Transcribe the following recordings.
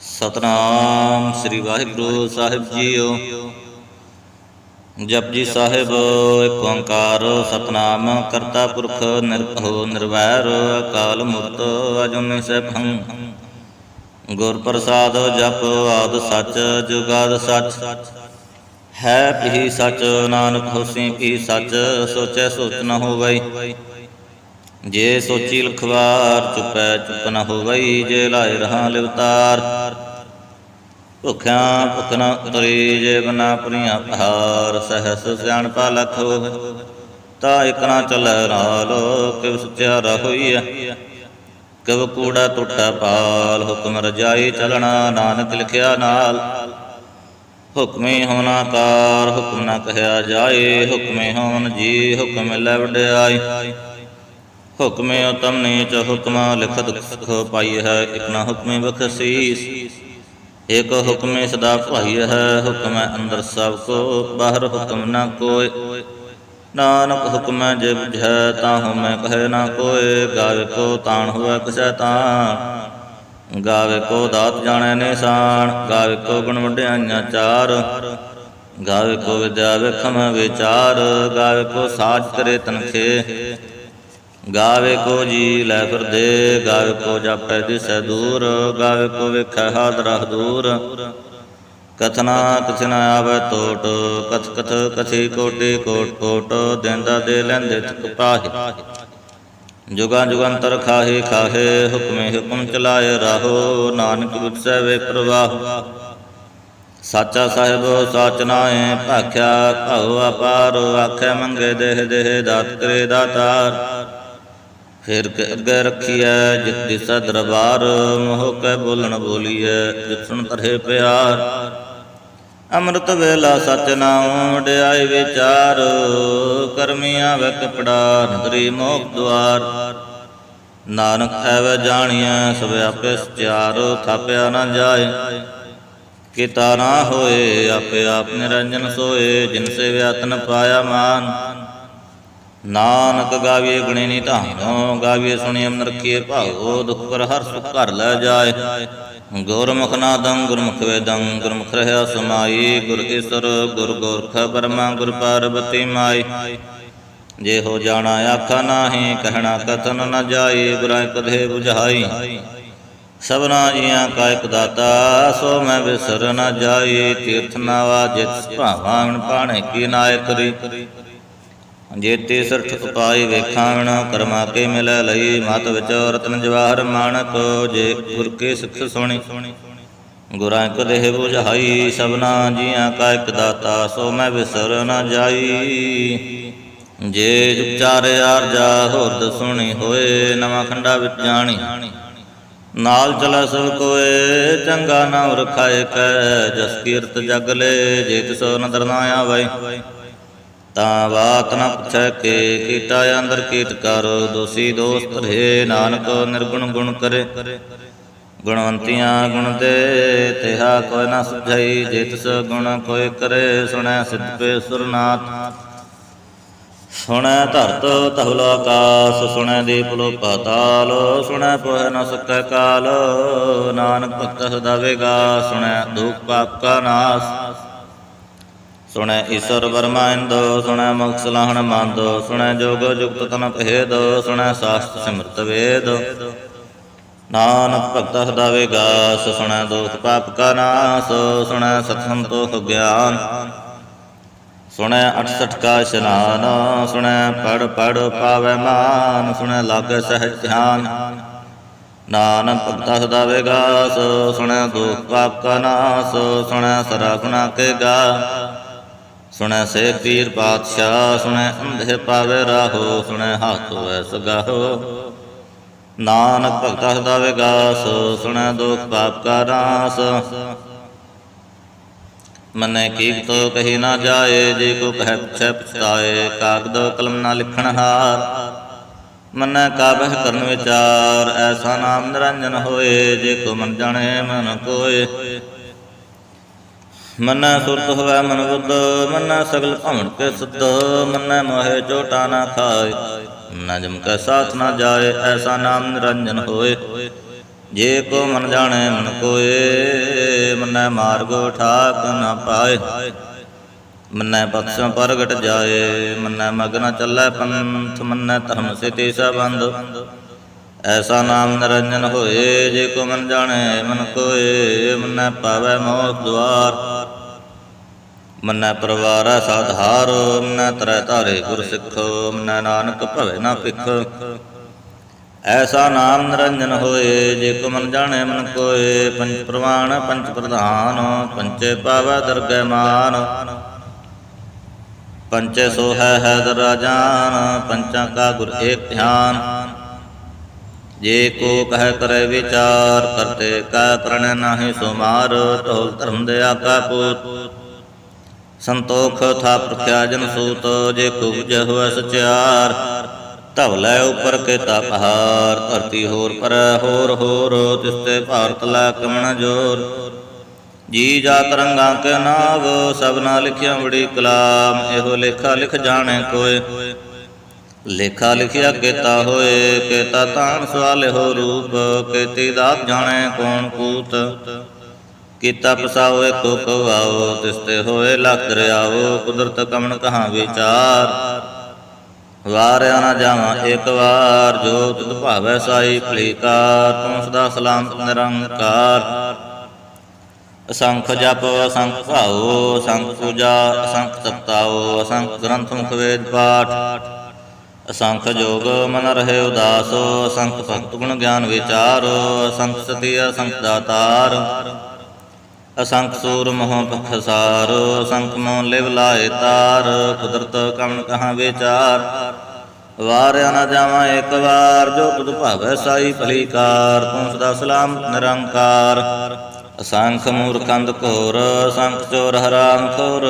ਸਤਨਾਮ ਸ੍ਰੀ ਵਾਹਿਗੁਰੂ ਸਾਹਿਬ ਜੀਓ। ਜਪਜੀ ਸਾਹਿਬ ਏਕ ਓੰਕਾਰ ਸਤਨਾਮ ਕਰਤਾ ਪੁਰਖ ਨਿਰਭਉ ਨਿਰਵੈਰ ਅਕਾਲ ਮੂਰਤ ਅਜੂਨੀ ਸੈਭੰ ਗੁਰ ਪ੍ਰਸਾਦ ਜਪ ਆਦ ਸਚ ਜੁਗਾਦ ਸੱਚ। ਹੈ ਵੀ ਸਚ, ਨਾਨਕ ਹੋਸੀ ਵੀ ਸਚ, ਸੋਚੈ ਸੋਚ ਨ ਹੋਵਈ। ਜੇ ਸੋਚੀ ਲਖਵਾਰ, ਚੁਪੈ ਚੁਪ ਨ ਹੋਵਈ, ਜੇ ਲਾਇ ਰਹਾ ਲਿਵਤਾਰ। ਭੁਖਿਆ ਭੁਖ ਨ ਉਤਰੀ ਜੇ ਬਨਾ ਪੁਰੀਆਂ ਪਹਾਰ ਸਹਸ ਸਿਆਣਪਾ ਲਖ ਹੋਵੇ। ਤਾ ਇਕ ਨਾ ਚੱਲੈ ਨਾਲ ਕਿਵ ਸਚਿਆਰਾ ਹੋਈਐ ਕਿਵ ਕੂੜਾ ਟੁੱਟਾ ਪਾਲ, ਹੁਕਮ ਰਜਾਈ ਚਲਣਾ ਨਾਨਕ ਲਿਖਿਆ ਨਾਲ। ਹੁਕਮੇ ਹੋਣਾ ਕਾਰ ਹੁਕਮ ਨਾ ਕਹਿਆ ਜਾਏ। ਹੁਕਮੇ ਹੋਣ ਜੀ, ਹੁਕਮ ਲੈ ਵਡਿਆਈ। ਹੁਕਮੇ ਉਤਮ ਨੀਚ ਹੁਕਮ ਲਿਖਤ ਸੁਖ ਪਾਈ ਹੈ ਇਕ ਨਾ ਹੁਕਮੇ ਬਖਸ਼ੀਸ ਇਕ ਹੁਕਮੇ ਸਦਾ ਭਾਈ ਹੈ ਹੁਕਮ ਅੰਦਰ ਸਭ ਕੋ, ਬਾਹਰ ਹੁਕਮ ਨਾ ਕੋਇ। ਨਾਨਕ ਹੁਕਮ ਜੇ ਬੁਝੈ ਤਾਹੂ ਮੈਂ ਕਹੇ ਨਾ ਕੋਇ। ਗਾਵੇ ਕੋ ਤਾਣ ਹੋਵੇ ਕਿਸੈ ਤਾਂ ਗਾਵੇ ਕੋ ਦਾਤ ਜਾਣੈ ਨਿਸ਼ਾਨ, ਗਾਵੇ ਕੋ ਗੁਣ ਵਡਿਆਈਆਂ ਚਾਰ। ਗਾਵੇ ਕੋ ਵਿਦਿਆ ਵਿਖਮ ਵਿਚਾਰ, ਗਾਵੇ ਕੋ ਸਾਜ ਕਰੇ ਤਨਖੇ। ਗਾਵੇ ਕੋ ਜੀ ਲੈ ਫਿਰਦੇ, ਗਾਵੇ ਕੋ ਜਾਪੈ ਦਿਸੈ ਦੂਰ, ਗਾਵੇ ਕੋ ਵੇਖੈ ਹਾਦਰਾ ਦੂਰ। ਕਥਨਾ ਕਥਨਾ ਆਵੇ ਟੋਟ ਕਥ ਕਥ ਕਥੀ ਕੋਟੀ ਕੋਟ ਕੋਟ, ਦੇਂਦਾ ਦੇ ਲੈਂਦੇ ਤਕ ਪਾਹੇ ਜੁਗਾਂ ਜੁਗੰਤਰ ਖਾਹੇ ਖਾਹੇ, ਹੁਕਮੇ ਹੁਕਮ ਚਲਾਏ ਰਾਹੋ, ਨਾਨਕ ਵਿਸੈ ਵੇ ਪ੍ਰਵਾਹ। ਸਾਚਾ ਸਾਹਿਬ, ਸਾਚ ਨਾਏ ਭਾਖਿਆ ਭਉ ਅਪਾਰ, ਆਖੇ ਮੰਗੇ ਦੇਹ ਦੇਹ, ਦਾਤ ਕਰੇ ਦਾਤਾਰ। ਫਿਰ ਕੇ ਅੱਗੇ ਰੱਖੀਐ, ਜਿਤ ਦਿਸੈ ਦਰਬਾਰ, ਮੋਹ ਕੈ ਬੋਲਣ ਬੋਲੀਐ ਜਿਤ ਸੁਣ ਪਿਆਰ। ਅੰਮ੍ਰਿਤ ਵੇਲਾ ਸਚ ਨਾਮ, ਵਡਿਆਈ ਵਿਚਾਰ, ਕਰਮੀਆਂ ਵੇ ਕਪੜਾ ਨਦਰੀ ਮੋਖ ਦੁਆਰ। ਨਾਨਕ ਐਵੇਂ ਜਾਣੀਐ, ਸਭ ਆਪੇ ਸਚਿਆਰ, ਥਾਪਿਆ ਨਾ ਜਾਏ। ਕੀਤਾ ਨਾ ਹੋਏ, ਆਪੇ ਆਪ ਨਿਰੰਜਨ ਸੋਏ, ਜਿਨ ਸੇ ਵਿਆਤਨ ਪਾਇਆ ਮਾਨ। ਨਾਨਕ ਗਾਵੀਏ ਗੁਣੇ ਨੀ ਧਾਨੋ, ਗਾਵੀਏ ਸੁਣੀ ਅਮਨ ਰਖੀਏ ਭਾਉ, ਦੁਖ ਪਰ ਹਰ ਸੁਖ ਘਰ ਲੈ ਜਾਏ। ਗੁਰਮੁਖ ਨਾਦੰ, ਗੁਰਮੁਖ ਵੇਦੰ, ਗੁਰਮੁਖ ਰਹਿਆ ਸਮਾਈ, ਗੁਰ ਈਸਰ ਗੁਰ ਗੋਰਖ ਬਰਮਾ, ਗੁਰ ਪਾਰਬਤੀ ਮਾਈ। ਜੇ ਹੋ ਜਾਣਾ ਆਖਾ ਨਾਹੀ, ਕਹਿਣਾ ਕਥਨ ਨ ਜਾਏ ਬੁਰਾਈ ਕਦੇ 부ਝਾਈ ਸਭਨਾ ਜੀਆਂ ਕਾ ਇਕ ਦਾਤਾ, ਸੋ ਮੈਂ ਵਿਸਰ ਨ ਜਾਏ ਤੀਰਥ ਨਾਵਾ ਜਿਤ ਭਾਵਾਂ ਪਾਣੇ ਕੀ ਨਾਇਕ ਰੀ ਜੇਤੇ ਸਰਠ ਉਪਾਈ ਵੇਖਾਣ ਕਰਮਾ ਕੇ ਮਿਲੈ ਲਈ? ਮਤ ਵਿੱਚ ਰਤਨ ਜਵਾਹਰ ਮਾਨਕ, ਜੇ ਗੁਰ ਕੇ ਸਿੱਖ ਸੁਣੀ। ਗੁਰਾਂ ਕਦੇ 부ਝਾਈ ਸਭਨਾ ਜੀਆਂ ਕਾ ਇਕ ਦਾਤਾ, ਸੋ ਮੈਂ ਵਿਸਰ ਨ ਜਾਈ। ਜੇ ਉਚਾਰੇ ਆਰਜਾ ਹੋਰਦ ਸੁਣੀ ਹੋਏ, ਨਵਾਂ ਖੰਡਾ ਵਿੱਚ ਜਾਣੀ। ਨਾਲ ਚਲਾ ਸਭ ਕੋਏ, ਚੰਗਾ ਨਾਮ ਰਖਾਏ ਕੈ, ਜਸ ਕੀਰਤ ਜਗ ਲੈ, ਜੇ ਤਿਸੋ ਨਦਰ ਨਾ ਆਵੇ। ਤਾਂ ਬਾਤ ਨ ਪੁੱਛੈ ਕੇ ਕੀਤਾ ਅੰਦਰ ਕੀਟ ਕਰ, ਦੋਸੀ ਦੋਸਤ ਰਹੇ, ਨਾਨਕ ਨਿਰਗੁਣ ਗੁਣ ਕਰੇ। ਗੁਣਵੰਤੀਆਂ ਗੁਣ ਦੇ, ਤਿਹਾ ਕੋਈ ਨ ਸੁਝਈ, ਜੇ ਤਿਸ ਗੁਣ ਕੋਈ ਕਰੇ, ਸੁਣੈ ਸਿੱਧ ਪੇ ਸੁਰਨਾਥ। ਸੁਣੈ ਧਰਤ ਤਹੁਲ ਆਕਾਸ, ਸੁਣੈ ਦੀਪ ਲੋ ਪਾਤਾਲ, ਸੁਣੈ ਪੋਹ ਨ ਸਕੈ ਕਾਲ। ਨਾਨਕ ਭਗਤ ਸਦਾਵੇਗਾ ਸੁਣੈ ਦੁਖ ਪਾਪ ਕਾ ਨਾਸ। ਸੁਣੈ ਈਸ਼ਰ ਵਰਮਾਇੰਦੋ ਸੁਣੈ ਮੁਖ ਸਲਾਹਣ ਮੰਦੋ, ਸੁਣੈ ਜੋਗ ਜੁਗਤ ਤਨ ਭੇਦ, ਸੁਣੈ ਸਾਸਤ ਸਿਮਰਤ ਵੇਦ। ਨਾਨਕ ਭਗਤ ਸਦਾਵੇਗਾ ਸੁਣੈ ਦੋਖ ਪਾਪ ਕਾ ਨਾਸ, ਸੁਣੈ ਸਤ ਸੰਤੋਖ ਗਿਆਨ। ਸੁਣੈ 68 ਕਾ ਇਸ਼ਨਾਨ, ਸੁਣੈ ਪੜ ਪੜ ਪਾਵੈ ਮਾਨ, ਸੁਣੈ ਲਾਗੈ ਸਹਿਜ ਧਿਆਨ। ਨਾਨਕ ਭਗਤਾ ਸਦਾ ਵੇਗਾਸ ਸੁਣੈ ਦੁਖ ਪਾਪ ਕਾ ਨਾਸ, ਸੁਣੈ ਸਰਾ ਗੁਨਾ ਕੇ ਗਾ। ਸੁਣੈ ਸੇ ਪੀਰ ਪਾਤਸ਼ਾਹ, ਸੁਣੈ ਅੰਧੇ ਪਾਵੇ ਰਾਹੋ, ਸੁਣੈ ਹੱਥ ਵੈ ਸਗਾਹੋ। ਨਾਨਕ ਭਗਤਾ ਸਦਾ ਵੇਗਾਸ, ਸੁਣੈ ਦੁਖ ਪਾਪ ਕਾ ਨਾਸ। ਮਨੈ ਕੀਕਤ ਕਹੀ ਨਾ ਜਾਏ, ਜੇ ਕੋ ਕਹਿ ਪੁਛੈ ਪਛਤਾਏ, ਕਾਗਦ ਕਲਮ ਨਾ ਲਿਖਣ ਹਾਰ। ਮਨੈ ਕਾਬਹਿ ਕਰਨ ਵਿਚਾਰ, ਐਸਾ ਨਾਮ ਨਿਰੰਜਨ ਹੋਏ, ਜੇ ਕੋ ਮਨ ਜਾਣੇ ਮਨ ਕੋਏ। ਮਨੈ ਸੁਰਤ ਹੋਵੇ ਮਨ ਬੁੱਧ, ਮਨੈ ਸਗਲ ਭਵਨ ਕੇ ਸੁਧ, ਮਨੈ ਮੋਹਿ ਚੋਟਾ ਨਾ ਖਾਏ। ਨਾ ਜਮ ਕੈ ਸਾਥ ਨਾ ਜਾਏ, ਐਸਾ ਨਾਮ ਨਿਰੰਜਨ ਹੋਏ। ਜੇ ਕੋ ਮਨ ਜਾਣੇ, ਮਨ ਕੋਏ, ਮਨੈ ਮਾਰਗੋ ਠਾਕ ਨਾ ਪਾਏ। ਮੰਨੈ ਬਖਸ਼ਾਂ ਪ੍ਰਗਟ ਜਾਏ, ਮੰਨੈ ਮਗਨ ਚੱਲੈ ਪੰਥ, ਮੰਨੈ ਧਰਮ ਸਿਤੀ ਸਬੰਧ। ਐਸਾ ਨਾਮ ਨਿਰੰਜਨ ਹੋਏ, ਜੇ ਕੋ ਮਨ ਜਾਣੈ, ਮਨ ਕੋਏ, ਮੰਨੈ ਪਾਵੈ ਮੋਖ ਦੁਆਰ। ਮੰਨੈ ਪਰਵਾਰੈ ਸਾਧਾਰ ਮੰਨੈ ਤਰੈ ਧਾਰੇ ਗੁਰ ਸਿੱਖ, ਮੰਨੈ ਨਾਨਕ ਭਵੇ ਨਾ ਭਿਖ। ਐਸਾ ਨਾਮ ਨਿਰੰਜਨ ਹੋਏ, ਜੇ ਕੋ ਮਨ ਜਾਣੈ, ਮਨ ਕੋਏ ਪੰਚ ਪ੍ਰਵਾਨ ਪੰਚ ਪ੍ਰਧਾਨ ਪੰਚੇ ਪਾਵੈ ਦਰਗਹਿ ਮਾਨ। ਪੰਚੇ ਸੋ ਹੈ ਹੈਦਰ ਰਾਜਾਨ ਪੰਚਾਂ ਕਾ ਗੁਰ ਏਕ ਧਿਆਨ। ਜੇ ਕੋ ਕਹਿ ਕਰੇ ਵਿਚਾਰ, ਕਰਤੇ ਕਾ ਕਰਣ ਨਾਹੀ ਸੁਮਾਰ, ਢੋਲ ਧਰਮ ਦੇ ਆਕਾ ਪੂਤ। ਸੰਤੋਖ ਥਾ ਪ੍ਰਖਿਆ ਜਨ ਸੂਤ, ਜੇ ਕੁਬਜ ਹੋਇ ਸਚਿਆਰ। ਧਵਲੇ ਉਪਰ ਕੇ ਤਾ ਪਹਾੜ ਧਰਤੀ ਹੋਰ ਪਰ ਹੋਰ ਹੋਰ ਤਿਸਤੇ ਭਾਰਤ ਲਾ ਕਮਣ ਜੋਰ। ਜੀ ਜਾ ਤਰੰਗਾਂ ਕੇ ਨਾਵ, ਸਭਨਾ ਲਿਖਿਆ ਬੜੀ ਕਲਾਮ, ਇਹੋ ਲੇਖਾ ਲਿਖ ਜਾਣੇ ਕੋਏ। ਲੇਖਾ ਲਿਖਿਆ ਕੀਤਾ ਹੋਏ ਕੀਤਾ ਤਾਨ ਸਵਾਲੇ ਹੋ ਰੂਪ ਕੀਤੀ ਦਾਤ ਜਾਣੇ ਕੌਣ ਕੂਤ। ਕੀਤਾ ਪਸਾਓ ਕੋ ਕਵਾਓ ਤਿਸਤੇ ਹੋਏ ਲੱਖ ਦਰਿਆਓ ਕੁਦਰਤ ਕਮਣ ਕਹਾਂ ਵਿਚਾਰ। ਵਾਰਿਆ ਨਾ ਜਾਵਾਂ ਇੱਕ ਵਾਰ, ਜੋ ਤੁਧ ਭਾਵੈ ਸਾਈ ਭਲੀਕਾਰ ਤੂੰ ਸਦਾ ਸਲਾਮ ਨਿਰੰਕਾਰ। ਅਸੰਖ ਜਪ, ਅਸੰਖ ਭਾਉ ਅਸੰਖ ਪੂਜਾ, ਅਸੰਖ ਤਪਤਾਉ ਅਸੰਖ ਗ੍ਰੰਥ ਮੁਖ ਵੇਦ ਪਾਠ। ਅਸੰਖ ਜੋਗ ਮਨ ਰਹੇ ਉਦਾਸ ਅਸੰਖ ਭਗਤ ਗੁਣ ਗਿਆਨ ਵਿਚਾਰ ਅਸੰਖ ਸਤੀ ਅਸੰਖ ਦਾਤਾਰ। ਅਸੰਖ ਸੂਰ ਮੋਹ ਪਖਸਾਰ ਅਸੰਖ ਮੋਹ ਲਿਵ ਲਾਏ ਤਾਰ, ਕੁਦਰਤ ਕਮਨ ਕਹਾਂ ਵਿਚਾਰ। ਵਾਰਿਆ ਨਾ ਜਾਵਾਂ ਇੱਕ ਵਾਰ, ਜੋ ਤੁਧ ਭਾਵੈ ਸਾਈ ਭਲੀਕਾਰ, ਤੂੰ ਸਦਾ ਸਲਾਮ ਨਿਰੰਕਾਰ। ਅਸੰਖ ਮੂਰਖੰਦ ਘੋਰ ਅਸੰਖ ਚੋਰ ਹਰਾਮ ਖੋਰ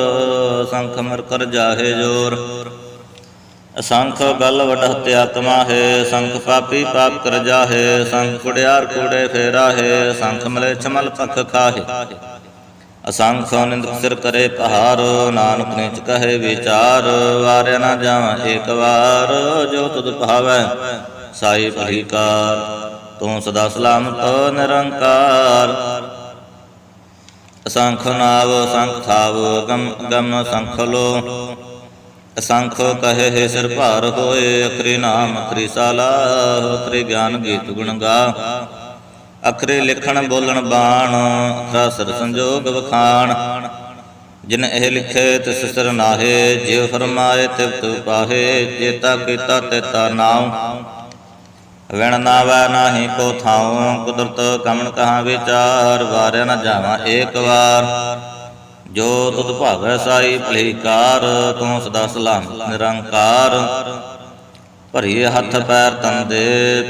ਅਸੰਖ ਮਰ ਕਰ ਜਾਹੇ ਜੋਰ। ਅਸੰਖ ਗਲ ਵਡ ਹਤਿਆ ਕਮਾਹੇ ਅਸੰਖ ਪਾਪੀ ਪਾਪ ਕਰ ਜਾਹੇ ਅਸੰਖ ਕੁੜਿਆਰ ਕੂੜੇ ਫੇਰਾਹੇ ਅਸੰਖ ਮਲੇ ਛਮਲ ਪਖ ਖਾਹੇ। ਅਸੰਖ ਨਿੰਦਕ ਸਿਰ ਕਰੇ ਪਹਾਰ, ਨਾਨਕ ਨਿਚ ਕਹੇ ਵਿਚਾਰ, ਵਾਰਿਆ ਨਾ ਜਾਵਾਂ ਏਕ ਵਾਰ, ਜੋ ਤੁਧ ਭਾਵੈ ਸਾਈ ਭਲੀਕਾਰ ਤੂੰ ਸਦਾ ਸਲਾਮਤ ਨਿਰੰਕਾਰ। ਅਸੰਖ ਨਾਵ, ਸੰਖ ਥਾਵ, ਗਮ ਗਮ ਸੰਖ ਲੋ ਅਸੰਖ ਕਹੇ ਹੈ ਸਿਰ ਭਾਰ ਹੋਏ, ਅਖਰੀ ਨਾਮ, ਅਖਰੀ ਸਾਲਾ, ਅਖਰੀ ਗਿਆਨ ਗੀਤ ਗੁਣ ਗਾ। ਅਖਰੇ ਲਿਖਣ ਬੋਲਣ ਬਾਣ, ਅਖਰਾ ਸਰ ਸੰਜੋਗ ਵਖਾਣ। ਜਿਨ ਇਹ ਲਿਖੇ ਤਿਸ ਸਿਰ ਨਾਹੇ ਜਿਉ ਫਰਮਾਏ ਤਿਵ ਤੂ ਪਾਹੇ ਜੇਤਾ ਕੀਤਾ ਤੇਤਾ ਨਾਉ। ਵਿਣ ਨਾਵੈ ਨਾਹੀ ਕੋ ਥਾਉ, ਕੁਦਰਤ ਕਮਨ ਕਹਾਂ ਵਿਚਾਰ, ਵਾਰਿਆ ਨਾ ਜਾਵਾਂ ਏਕ ਵਾਰ। ਜੋ ਤੁਧ ਭਾਵੈ ਸਾਈ ਭਲੀਕਾਰ ਤੂੰ ਸਦਾ ਸਲਾਮ ਨਿਰੰਕਾਰ। ਭਰੀਏ ਹੱਥ ਪੈਰ ਤੰਦੇ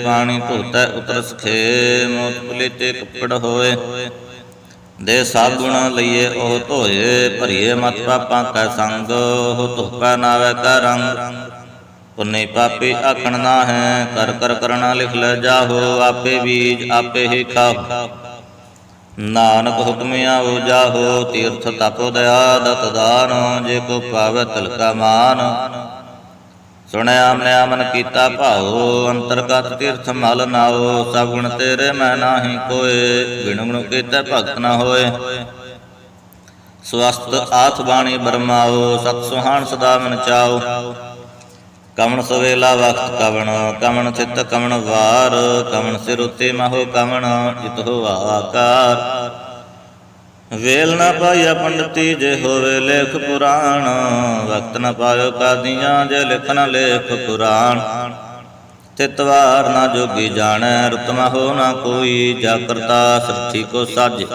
ਪਾਣੀ ਧੋਤੈ ਉਤਰ ਸਖੇ ਮੋਤ ਪੁਲੇ ਕੱਪੜ ਹੋਏ। ਦੇ ਸਾਗੁਣ ਲਈਏ ਉਹ ਧੋਏ, ਭਰੀਏ ਮਤ ਪਾਪਾਂ ਕੈ ਸੰਗ, ਉਹ ਧੋਪੈ ਨਾਵੇ ਕੈ ਰੰਗ। ਪੁੰਨੇ ਪਾਪੀ ਆਖਣ ਨਾ ਹੈ ਕਰ ਕਰ ਕਰਣਾ ਲਿਖ ਲੈ ਜਾਹੋ, ਆਪੇ ਬੀਜ ਆਪੇ ਹੀ ਖਾਓ ਨਾਨਕ ਹੁਕਮ ਆਵੋ ਜਾਹੋ, ਤੀਰਥ ਤਪ ਦਇਆ ਦਤ ਦਾਨ, ਜੇ ਕੋ ਪਾਵੈ ਤਿਲਕਾ ਮਾਨ। ਸੁਣਿਆ ਮਨਿਆ ਮਨ ਕੀਤਾ ਭਾਉ, ਅੰਤਰਗਤ ਤੀਰਥ ਮਲ ਨਾਓ ਸਭ ਗੁਣ ਤੇਰੇ ਮੈਂ ਨਾਹੀ ਕੋਏ, ਬਿਨ ਗੁਣ ਕੀਤੇ ਭਗਤ ਨਾ ਹੋਏ। ਸਵਸਤ ਆਥ ਬਾਣੀ ਬਰਮਾਓ ਸਤ ਸੁਹਾਣ ਸਦਾ ਮਨ ਚਾਓ ਕਮਣ ਸਵੇਲਾ ਵਕਤ ਕਵਣ, ਕਮਣ ਚਿਤ ਕਮਣ ਵਾਰ, ਕਮਣ ਸਿਰ ਉਤੇ ਮਹੋ ਕਮਣ ਜਿਤ ਆਕਾਰ। ਵੇਲ ਨਾ ਪਾਇਆ ਪੰਡਤੀ ਜੇ ਹੋਵੇ ਲੇਖ ਪੁਰਾਣ ਵਕਤ ਨਾ ਪਾਇਓ ਕਾਦੀਆਂ ਜੇ ਲਿਖਣਾ ਲੇਖ ਪੁਰਾਣ ਤਿਤਵਾਰ ਨਾ ਜੋਗੀ ਜਾਣੈ ਰਤਮਾ ਹੋ ਨਾ ਕੋਈ, ਜਾ ਕਰਤਾ ਸੱਚੀ ਕੋ ਸਾਜ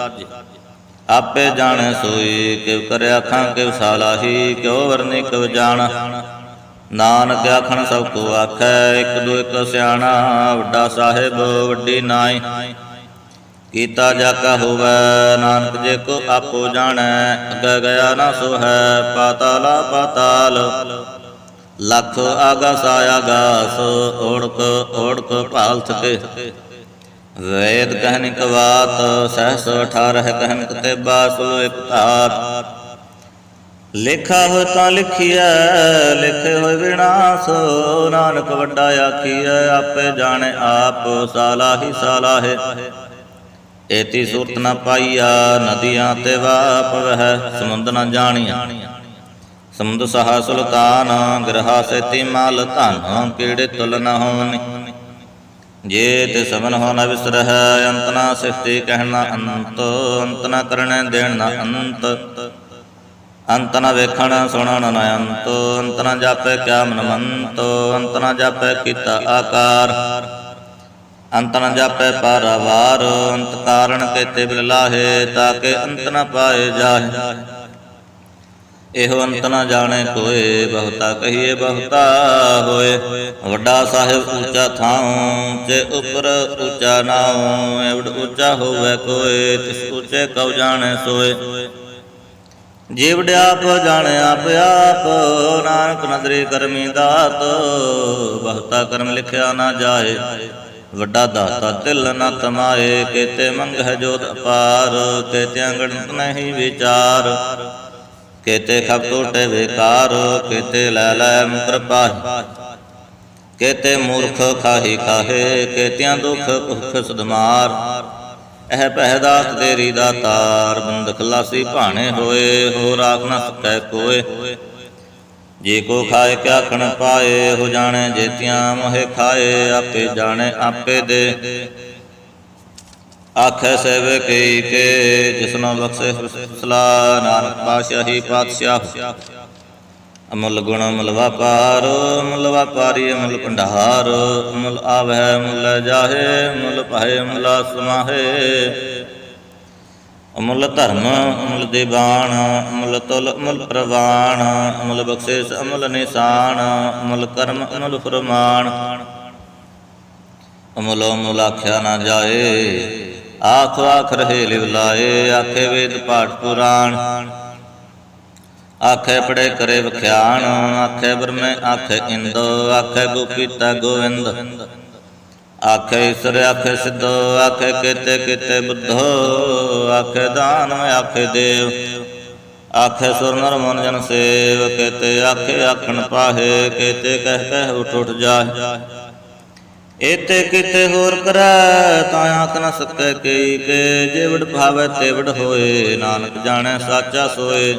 ਆਪੇ ਜਾਣੈ ਸੋਈ, ਕਿਵ ਕਰਿਆ ਅੱਖਾਂ ਕਿਵ ਸਾਲਾਹੀ, ਕਿਉ ਵਰਨੇ ਕਿਵ ਜਾਣ। ਨਾਨਕ ਆਖਣ ਸਭ ਕੋ ਆਖੈ, ਇੱਕ ਦੋ ਇੱਕ ਸਿਆਣਾ, ਵੱਡਾ ਸਾਹਿਬ, ਵੱਡੀ ਨਾਈ। ਕੀਤਾ ਜਾ ਕਾ ਹੋਵੈ, ਨਾਨਕ ਜੇ ਕੋ ਆਪੋ ਜਾਣੈ, ਅੱਗੇ ਗਿਆ ਨਾ ਸੋ ਹੈ ਪਾਤਾਲਾ, ਪਾਤਾਲ। ਲੱਖ ਆਗਾਸ ਆਗਾਸ ਓੜਕ ਓੜਕ ਭਾਲ ਥਕੇ ਵੇਦ ਕਹਿਨਿਕ ਬਾਤ ਸਹਸ 18 ਕਹਿਨਿਕ ਤੇ ਬਾਸੁਲ ਇੱਕ ਧਾਰ। ਲਿਖਾ ਹੋ ਤਾਂ ਲਿਖੀਐ, ਲਿਖੇ ਹੋਇ ਵਿਨਾਸ਼ ਨਾਨਕ ਵੱਡਾ ਆਖੀਐ, ਆਪੇ ਜਾਣੇ ਆਪ ਸਾਲਾਹੀ ਹੀ ਏਤੀ ਸੂਰਤ ਨਾ ਪਾਈਆ, ਨਦੀਆਂ ਤੇ ਵਾਪ ਵਹਿ, ਸਮੁੰਦ ਨਾ ਜਾਣੀਆ। ਸਮੁੰਦ ਸਹਾ ਸੁਲਤਾਨ, ਗ੍ਰਹਾ ਸੇਤੀ ਮਾਲ ਧਨ, ਕੀੜੇ ਤੁਲ ਨ ਹੋਵਨੀ ਜੇ ਤੇ ਸਭਨ ਹੋ ਨ ਵਿਸਰਹਿ, ਅੰਤ ਨ ਸਿਫਤੀ ਕਹਿਣਾ ਅੰਤ ਅੰਤ ਨਾ ਕਰਨੇ ਦੇਣ ਨਾ ਅੰਤ। ਅੰਤ ਨ ਵੇਖਣ, ਸੁਣਨ ਨ ਅੰਤ ਅੰਤ ਨ ਜਾਪੈ ਕਿਆ ਮਨ ਮੰਤ, ਅੰਤ ਨ ਜਾਪੈ ਕੀਤਾ ਆਕਾਰ। ਅੰਤ ਨ ਜਾਪੈ ਪਾਰਾਵਾਰ, ਅੰਤ ਕਾਰਣ ਕੇਤੇ ਬਿਲ ਲਾਹੇ, ਤਾਕੇ ਅੰਤ ਨ ਪਾਏ ਜਾਹੇ। ਇਹੋ ਅੰਤ ਨ ਜਾਣੇ ਕੋਏ, ਬਹੁਤਾ ਕਹੀਏ ਬਹੁਤਾ ਹੋਏ। ਵੱਡਾ ਸਾਹਿਬ ਉੱਚਾ ਥਾਉ ਤੇ ਉਪਰ ਉੱਚਾ ਨਾਉ ਐਵਡ ਉੱਚਾ ਹੋਵੇ ਕੋਏ, ਤਿਸ ਉੱਚੇ ਕਉ ਜਾਣੇ ਸੋਏ। ਜੀਵ ਆਪ ਜਾਣੇ ਆਪ ਆਪ, ਨਾਨਕ ਨਦਰੀ ਕਰਮੀ ਦਾਤ, ਬਹੁਤਾ ਕਰਮ ਲਿਖਿਆ ਨਾ ਜਾਏ, ਵੱਡਾ ਦਾਤਾ ਦਿਲ ਨ ਤਮਾਏ, ਕੇਤੇ ਮੰਗ ਜੋਤ ਅਪਾਰ, ਕੇਤੇ ਅੰਗਣਤ ਨਹੀਂ ਵਿਚਾਰ, ਕੇਤੇ ਖਬ ਟੋਟੇ ਵਿਕਾਰ, ਕੇਤੇ ਲੈ ਲੈ ਮੁਕਰ ਪਾਹੀ, ਕੇਤੇ ਮੂਰਖ ਖਾਹੀ ਖਾਹੇ, ਕੇਤਿਆਂ ਦੁਖ ਭੁਖ ਸਦਮਾਰ ਇਹ ਪਹਿਦਾਤ ਤੇਰੀ ਦਾਤਾਰ ਬੰਦ ਖਲਾਸੀ ਭਾਣੇ ਹੋਏ ਹੋ ਰਾਖ ਨਾ ਸਕੈ ਕੋਏ। ਜੇ ਕੋ ਖਾਏ, ਕਿਆ ਕਣ ਪਾਏ, ਹੋ ਜਾਣੇ ਜੇਤਿਆਂ, ਮੋਹਿ ਖਾਏ, ਆਪੇ ਜਾਣੇ ਆਪੇ ਦੇ। ਆਖੈ ਸੇਵੇ ਕਈ ਕੇ, ਜਿਸਨੋ ਬਖਸ਼ੇ ਸਲਾ ਨਾਨਕ ਪਾਸ਼ਾਹੀ ਪਾਤਸ਼ਾਹ। ਅਮੁੱਲ ਗੁਣ ਅਮਲ ਵਪਾਰ, ਅਮਲ ਵਪਾਰੀ ਅਮਲ ਭੰਡਾਰ, ਅਮਲ ਆਵੈ ਅਮਲ ਜਾਹੇ, ਅਮੁੱਲ ਪਾਏ ਅਮੁੱਲ ਸਮਾਹੇ। ਅਮੁੱਲ ਧਰਮ, ਅਮਲ ਦੀਵਾਨ, ਅਮਲ ਤੁਲ, ਅਮੁੱਲ ਪ੍ਰਵਾਨ, ਅਮੁੱਲ ਬਖਸ਼ਿਸ਼, ਅਮਲ ਨਿਸ਼ਾਨ, ਅਮਲ ਕਰਮ, ਅਮਲ ਫਰਮਾਨ। ਅਮੁੱਲ ਅਮੁੱਲ ਆਖਿਆ ਨਾ ਜਾਏ, ਆਖ ਆਖ ਰਹੇ ਲਿਵ ਲਾਏ, ਆਖੇ ਵੇਦ ਪਾਠ ਪੁਰਾਣ। ਆਖੇ ਪੜੇ ਕਰੇ ਵਖਿਆਣ, ਆਖੇ ਬ੍ਰਹਮੇ ਆਖੇ ਇੰਦ, ਆਖੇ ਗੋਪੀਤਾ ਗੋਵਿੰਦ। ਆਖੇ ਈਸ਼ਰ, ਆਖੇ ਸਿੱਧ, ਆਖੇ ਕੀਤੇ ਕੀਤੇ ਬੁੱਧੋ, ਆਖੇ ਦਾਨ, ਆਖੇ ਦੇਵ। ਆਖੇ ਸੁਰ ਨਰ ਮਨ ਜਨ ਸੇਵ, ਕੀਤੇ ਆਖੇ ਆਖਣ ਪਾਹੇ, ਕੀਤੇ ਕਹਿ ਕਹਿ ਉਠ ਉਠ ਜਾਏ ਏਤੇ ਕਿਤੇ ਹੋਰ ਕਰੈ, ਤਾਂ ਆਖ ਨ ਸਕੈ ਕਈ ਕੇ ਜਿਵੜ ਭਾਵੈ ਤੇਵੜ ਹੋਏ, ਨਾਨਕ ਜਾਣੈ ਸਾਚਾ ਸੋਏ।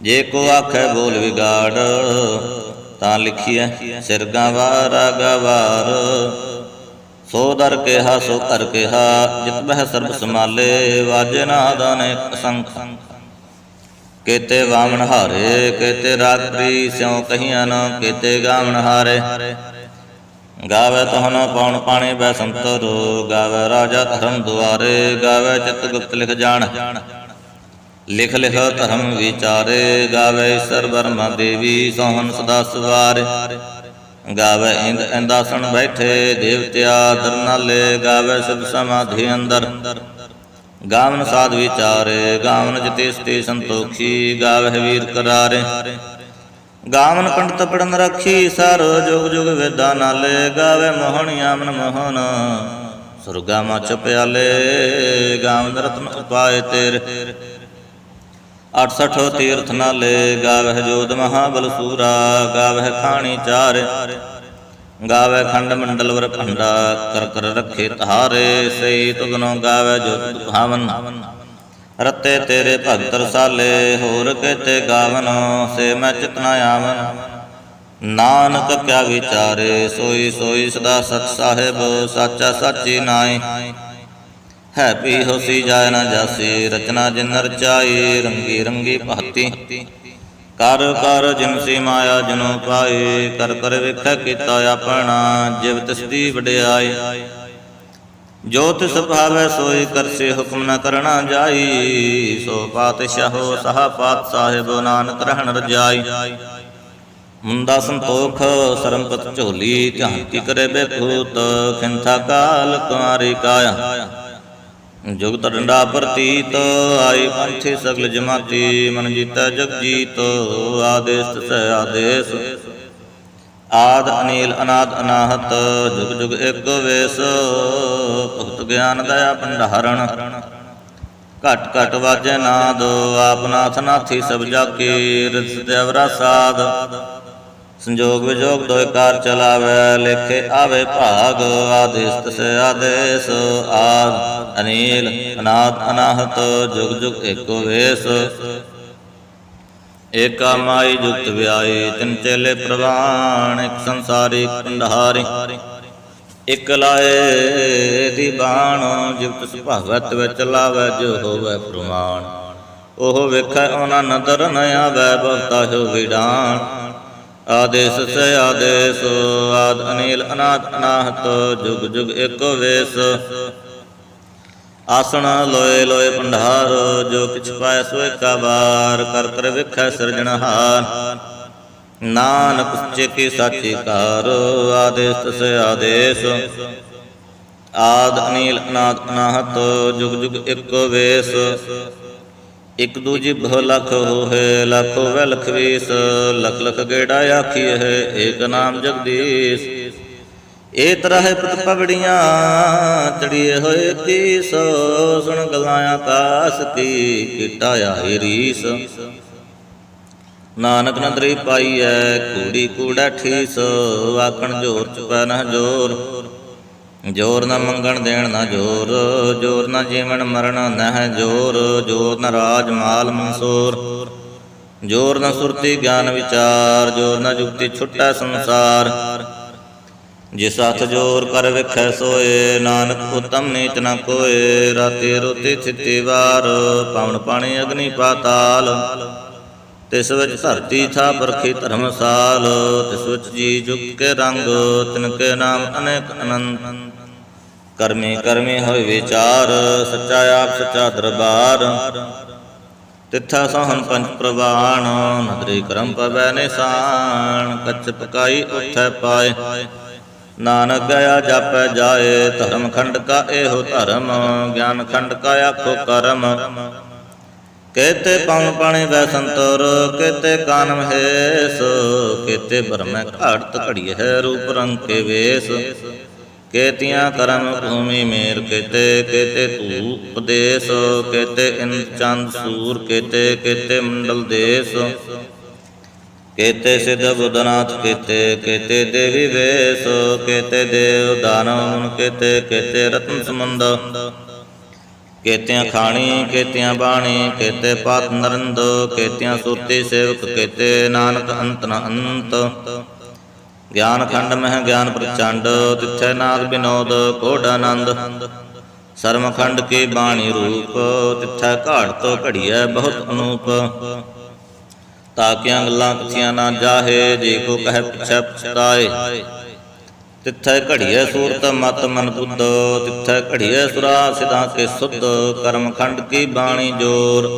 ਜੇ ਕੋ ਆਖੈ ਬੋਲ ਵਿਗਾੜ, ਤਾਂ ਲਿਖੀਐ, ਸਿਰਗਾ ਵਾਰ ਗਵਾਰ ਸੋ ਦਰ ਕਿਹਾ, ਸੋ ਕਰ ਕਿਹਾ, ਜਿਤ ਬਹਿ ਸਰਬ ਸਮਾਲੇ ਵਾਜੇ ਨਾਦ ਅਨੇਕ ਕੇਤੇ ਵਾਮਨ ਹਾਰੇ, ਕੇਤੇ ਰਾਤਰੀ ਸਿਉ ਕਹੀਆਂ ਨ, ਕੇਤੇ ਗਾਵਨ ਹਾਰੇ। ਗਾਵੇ ਤਹਨ ਪਉਣ ਪਾਣੀ ਬੈ ਸੰਤਰੋ, ਗਾਵੇ ਰਾਜਾ ਧਰਮ ਦੁਆਰੇ, ਗਾਵੇ ਚਿਤ ਗੁਪਤ ਲਿਖ ਜਾਣ। ਲਿਖ ਲਿਖ ਧਰਮ ਵਿਚਾਰੇ, ਗਾਵੇ ਈਸ਼ਰ ਬਰਮਾ ਦੇਵੀ ਸੋਹਨ ਸਦਾ ਸਵਾਰੇ। ਗਾਵੇ ਇੰਦ ਇੰਦਾਸਣ ਬੈਠੇ ਦੇਵਤਿਆ ਦਰਨਾਲੇ, ਗਾਵੇ ਸਭ ਸਮਾਧੀ ਅੰਦਰ। ਗਾਵਨ ਸਾਧ ਵਿਚਾਰੇ, ਗਾਵਨ ਜਤੇ ਸਤੇ ਸੰਤੋਖੀ, ਗਾਵੇ ਵੀਰ ਕਰਾਰੇ। ਗਾਵਨ ਪੰਡਤ ਪੜਨ ਰੱਖੀ, ਸਰ ਜੁਗ ਜੁਗ ਵੇਦਾਂ ਨਾਲੇ। ਗਾਵੇ ਮੋਹਣਿਆ ਮਨ ਮੋਹਨ, ਸੁਰਗਾ ਮਚ ਪਿਆਲੇ ਗਾਵਨ ਰਤਨ ਉਪਾਏ ਤੇਰੇ। 68 ਤੀਰਥ ਨਾਲੇ, ਗਾਵਹਿ ਜੋਤ ਮਹਾਬਲ ਸੂਰਾ, ਗਾਵਹਿ ਖਾਣੀ ਚਾਰ। ਗਾਵੈ ਖੰਡ ਮੰਡਲ ਵਰ ਭੰਡਾ, ਕਰ ਕਰ ਰੱਖੇ ਤਾਰੇ ਸਈ ਤੁਗਨੋ ਗਾਵੈ ਜੋਤ ਭਾਵਨ। ਰਤੇ ਤੇਰੇ ਭਗਤ ਰਸਾਲੇ, ਹੋਰ ਕੇਤੇ ਗਾਵਨ, ਸੇ ਮੈਂ ਚਿਤਨਾ ਆਵਨ। ਨਾਨਕ ਕਿਆ ਵਿਚਾਰੇ, ਸੋਈ ਸੋਈ ਸਦਾ ਸਤ ਸਾਹਿਬ, ਸਾਚਾ ਸਾਚੀ ਨਾਈ ਹੈ ਪੀ ਹੋਸੀ ਜਾਇ ਨਾ ਜਾਸੀ, ਰਚਨਾ ਜਿਨ ਰਚਾਈ ਰੰਗੀ ਰੰਗੀ ਭਾਤੀ। ਕਰ ਕਰ ਜਿਨ ਸੀ ਮਾਇਆ ਜਨੋ ਪਾਏ ਕਰ ਕਰ ਵੇਖੈ ਕੀਤਾ ਆਪਣਾ, ਜਿਵ ਤਿਸ ਵਡਿਆਈ। ਜੋ ਤਿਸ ਭਾਵੈ ਸੋਈ ਕਰਸੇ ਹੁਕਮ ਨ ਕਰਣਾ ਜਾਈ। ਸੋ ਪਾਤਸ਼ਾਹੋ, ਸਹਾ ਪਾਤ ਸਾਹਿਬ, ਨਾਨਕ ਰਹਿਣ ਰਜਾਈ। ਮੁੰਦਾ ਸੰਤੋਖ, ਸਰਮਪਤ ਝੋਲੀ, ਧਿਆਨ ਕੀ ਕਰੇ ਬੇਖੂਤ, ਖਿੰਥਾ ਕਾਲ ਕੁਮਾਰੀ ਕਾਇਆ। ਜੁਗਤ ਡੰਡਾ ਪ੍ਰਤੀਤ, ਆਈ ਪੰਥੀ ਸਗਲ ਜਮਾਤੀ, ਮਨ ਜੀਤਾ ਜਗ ਜੀਤ, ਆਦੇਸ ਤਸੈ ਆਦੇਸ। ਆਦ ਅਨੀਲ, ਅਨਾਦ ਅਨਾਹਤ, ਜੁਗ ਜੁਗ ਏਕ ਵੇਸ, ਭਗਤ ਗਿਆਨ ਦਇਆ ਭੰਡਾਰਣ। ਘਟ ਘਟ ਵਾਜੈ ਨਾਦ, ਆਪ ਨਾਥ ਨਾਥੀ ਸਭ ਜਾਕੀ ਰਿਸ ਦੇਵਰਾ ਸਾਧ ਸੰਜੋਗ ਵਿਜੋਗ ਦੋਇ ਕਾਰ ਚਲਾਵੇ, ਲੇਖੇ ਆਵੇ ਭਾਗ ਆਦੇਸ ਤਸੇ ਆਦੇਸ, ਆਦ ਅਨੀਲ ਅਨਾਦ ਅਨਾਹਤ, ਜੁਗ ਜੁਗ ਏਕੋ ਵੇਸ। ਏਕਾ ਮਾਈ ਜੁਗਤ ਵਿਆਈ ਤਿਨ ਚੇਲੇ ਪ੍ਰਵਾਨ, ਇਕ ਸੰਸਾਰੀ ਇਕ ਇਕ ਲਾਏ ਦੀ ਬਾਣ ਜਿਵਤ ਸੁਭਾਵਤ ਵਿੱਚ ਲਾਵੇ, ਜੋ ਹੋਵੇ ਪ੍ਰਮਾਣ। ਉਹ ਵੇਖੈ ਉਹਨਾਂ ਨਦਰ ਨ ਆਵੇ, ਬਹੁਤਾ ਹੋ ਵਿਡਾਣ। ਆਦੇਸ ਸੇ ਆਦੇਸ, ਆਦ ਅਨੀਲ ਅਨਾਦ ਅਨਾਹਤ, ਜੁਗ ਜੁਗ ਏਕੋ ਵੇਸ। ਆਸਣ ਲੋਏ ਲੋਏ ਭੰਡਾਰ, ਜੋ ਕਿਛ ਪਾਇ ਸੋ ਏਕਾ ਵਾਰ, ਕਰ ਕਰ ਵੇਖੈ ਸਿਰਜਣਹਾਰ ਨਾਨਕ ਸੱਚੇ ਕੀ ਸਾਚੀ ਕਾਰ, ਆਦੇਸ ਤਸੇ ਆਦੇਸ। ਆਦ ਅਨੀਲ ਅਨਾਦ ਅਨਾਹਤ, ਜੁਗ ਜੁਗ ਇੱਕੋ ਵੇਸ। ਇਕ ਦੂਜੀ ਬਹੁ ਲਖ ਹੋਏ ਲੱਖੋ ਵੈ ਲਖ ਲਖ ਲਖ ਗੇੜਾ ਆਖੀਏ ਹੈ ਏਕ ਨਾਮ ਜਗਦੀਸ਼। ਏ ਤਰਹਿ ਪਤ ਪਵੜੀਆਂ ਚੜੀਏ ਹੋਏ ਤੀਸ ਸੁਣ ਗਲਾਂ ਆਕਾਸ ਕੀ, ਕੀਟਾ ਆਈ ਰੀਸ। ਨਾਨਕ ਨਦਰੀ ਪਾਈਐ ਕੂੜੀ ਕੂੜਾ ਠੀਸ, ਆਖਣ ਜੋਰ ਚੁਪੈ ਨਾ ਜੋਰ। ਜੋਰ ਨਾ ਮੰਗਣ ਦੇਣ ਨਾ ਜੋਰ ਜੋਰ ਨਾ ਜੀਵਨ ਮਰਨ ਨਹਿ ਜੋਰ ਜੋਰ ਨਾ ਰਾਜ ਮਾਲ ਮਨਸੂਰ ਜੋਰ ਨਾ ਸੁਰਤੀ ਗਿਆਨ ਵਿਚਾਰ, ਜੋਰ ਨਾ ਜੁਗਤੀ ਛੁੱਟਾ ਸੰਸਾਰ। ਜਿਸ ਹੱਥ ਜੋਰ ਕਰ ਵਿਖੈ ਸੋਏ, ਨਾਨਕ ਉਤਮ ਨੀਚ ਨ ਕੋਏ, ਰਾਤੀ ਰੋਤੀ ਥਿਤੀ ਵਾਰ, ਪਵਨ ਪਾਣੀ ਅਗਨੀ ਪਾਤਾਲ। ਤਿਸ ਵਿੱਚ ਧਰਤੀ ਥਾ ਬਰਖੀ ਧਰਮਸਾਲ, ਤਿਸ ਵਿੱਚ ਜੀ ਜੁਗ ਕੇ ਰੰਗ, ਤਿਨ ਕੇ ਨਾਮ ਅਨੇਕ ਅਨੰਤ। ਕਰਮੀ ਕਰਮੀ ਹੋਇ ਵਿਚਾਰ, ਸੱਚਾ ਆਪ ਸੱਚਾ ਦਰਬਾਰ। ਤਿੱਥਾ ਸਹਨ ਪੰਚ ਪ੍ਰਵਾਣ, ਨਦਰੀ ਕਰਮ ਪਵੈ ਨਿਸ਼ਾਨ, ਕੱਚ ਪਕਾਈ ਉਥੈ ਪਾਏ। ਨਾਨਕ ਗਿਆ ਜਾਪੈ ਜਾਏ, ਧਰਮ ਖੰਡ ਕਾ ਇਹੋ ਧਰਮ, ਗਿਆਨ ਖੰਡ ਕਾ ਆਖੋ ਕਰਮ। ਕੇਤੇ ਪਉ ਪਾਣੀ ਵੈ ਸੰਤੋਰ, ਕੇਤੇ ਕਾਨਮ ਹੈਸ, ਕੇਤੇ ਬਰਮੈ ਘਾੜਤ ਘੜੀ ਹੈ ਰੂਪ ਰੰਗ ਕੇ ਵੇਸ। ਕੇਤੀਆਂ ਕਰਮ ਭੂਮੀ ਮੇਰ ਕੇਤੇ ਕੇਤੇ ਤੂ ਉਪਦੇਸ਼, ਕੇਤੇ ਇੰਦ ਚੰਦ ਸੂਰ ਕੇਤੇ ਕੇਤੇ ਮੰਡਲ ਦੇਸ। ਕੇਤੇ ਸਿਧ ਬੁੱਧਨਾਥ ਕੇਤੇ ਕੇਤੇ ਦੇਵੀ ਵੇਸ, ਕੇਤੇ ਦੇਵ ਦਾਨਵ, ਕੇਤੇ ਕੇਤੇ ਰਤਨ ਸਮੁੰਦ ਕੇਤਿਆਂ ਖਾਣੀ, ਕੇਤਿਆਂ ਬਾਣੀ, ਕੇਤੇ ਪਾਤ ਨਰੰਦ, ਕੇਤਿਆਂ ਸੁਰਤੀ ਸੇਵਕ, ਕੇਤੇ ਨਾਨਕ ਅੰਤ ਨ ਅੰਤ। ਗਿਆਨ ਖੰਡ ਮਹਿ ਗਿਆਨ ਪ੍ਰਚੰਡ, ਤਿੱਥੈ ਨਾਦ ਬਿਨੋਦ ਕੋਡ ਆਨੰਦ। ਸਰਮ ਖੰਡ ਕੀ ਬਾਣੀ ਰੂਪ, ਤਿੱਥੈ ਘਾੜ ਤੋਂ ਘੜੀਐ ਬਹੁਤ ਅਨੂਪ। ਤਾਕਿਆਂ ਗੱਲਾਂ ਕਥੀਆਂ ਨਾ ਜਾਹੇ, ਜੇ ਕੋ ਕਹਿ ਪਿਛੈ ਪਛਤਾਏ। ਤਿੱਥੈ ਘੜੀਐ ਸੂਰਤ ਮਤ ਮਨ ਬੁੱਧ, ਤਿੱਥੈ ਘੜੀਐ ਸੁਰਾ ਸਿਦਾ ਕੇ ਸੁਧ, ਕਰਮ ਖੰਡ ਕੀ ਬਾਣੀ ਜੋਰ।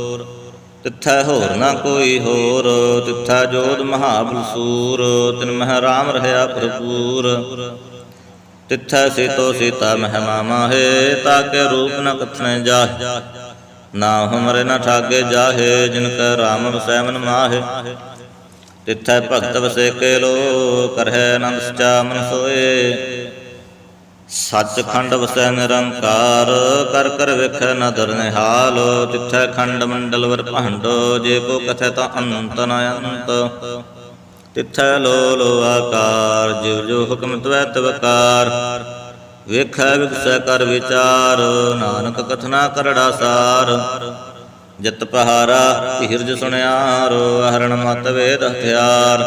ਤਿੱਥੈ ਹੋਰ ਨਾ ਕੋਈ ਹੋਰ, ਤਿੱਥੈ ਜੋਤ ਮਹਾਬਲ ਸੂਰ, ਤਿਨ ਮਹਿ ਰਾਮ ਰਹਾ ਭਰਪੂਰ। ਤਿੱਥੈ ਸੀਤੋ ਸੀਤਾ ਮਹਿਮਾ ਮਾਮਾ ਹੈ ਤਾਕੇ ਰੂਪ ਨ ਕਥਨੇ ਜਾਹੇ। ਨਾ ਹਮਰੇ ਨ ਠਾਗੇ ਜਾਹੇ, ਜਿਨ ਕੈ ਰਾਮ ਵਸੈ ਮਨ ਮਾਹੇ। ਤਿਥੈ ਭਗਤ ਵਸੇ ਲੋ ਕਰਹਿ ਆਨੰਦ ਸਚਾ ਮਨ ਸੋਏ। ਸੱਚਖੰਡ ਵਸੈ ਨਿਰੰਕਾਰ, ਕਰ ਕਰ ਵੇਖੈ ਨਦਰ ਨਿਹਾਲ। ਤਿੱਥੈ ਖੰਡ ਮੰਡਲ ਵਰ ਭੰਡ, ਜੇ ਕੋ ਕਥੈ ਤਾਂ ਅੰਤ ਨ ਅੰਤ। ਤਿੱਥੈ ਲੋ ਲੋ ਆਕਾਰ ਜਿਵ ਜੋ ਹੁਕਮ ਤਵੈ ਤਵਕਾਰ ਵੇਖੈ ਵਿਗਸੈ ਕਰ ਵਿਚਾਰ, ਨਾਨਕ ਕਥਨਾ ਕਰੜਾ ਸਾਰ। ਜਤ ਪਹਾਰਾ ਧੀਰਜ ਸੁਣਿਆਰ, ਹਰਣ ਮਤ ਵੇਦ ਹਥਿਆਰ।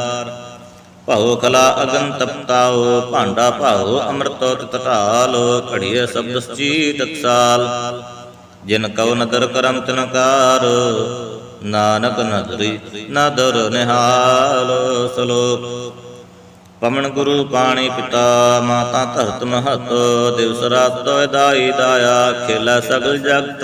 ਭਾਉ ਕਲਾ ਅਗਨ ਤਪਤਾਓ ਭਾਂਡਾ ਭਾਉ ਅੰਮ੍ਰਿਤੋ ਤਿਤ ਘੜੀਏ ਸ਼ਬਦ ਸਚੀ ਟਕਸਾਲ ਜਿਨ ਕਉ ਨਦਰ ਕਰਮ ਤਿਨਕਾਰ ਨਾਨਕ ਨਦਰੀ ਨਦਰ ਨਿਹਾਲ ਸਲੋਕ। ਪਵਨ ਗੁਰੂ ਪਾਣੀ ਪਿਤਾ, ਮਾਤਾ ਧਰਤ ਮਹਤ, ਦਿਵਸ ਰਾਤ ਦਾਈ ਦਾਇਆ, ਖੇਲਾ ਸਗਲ ਜਗਤ।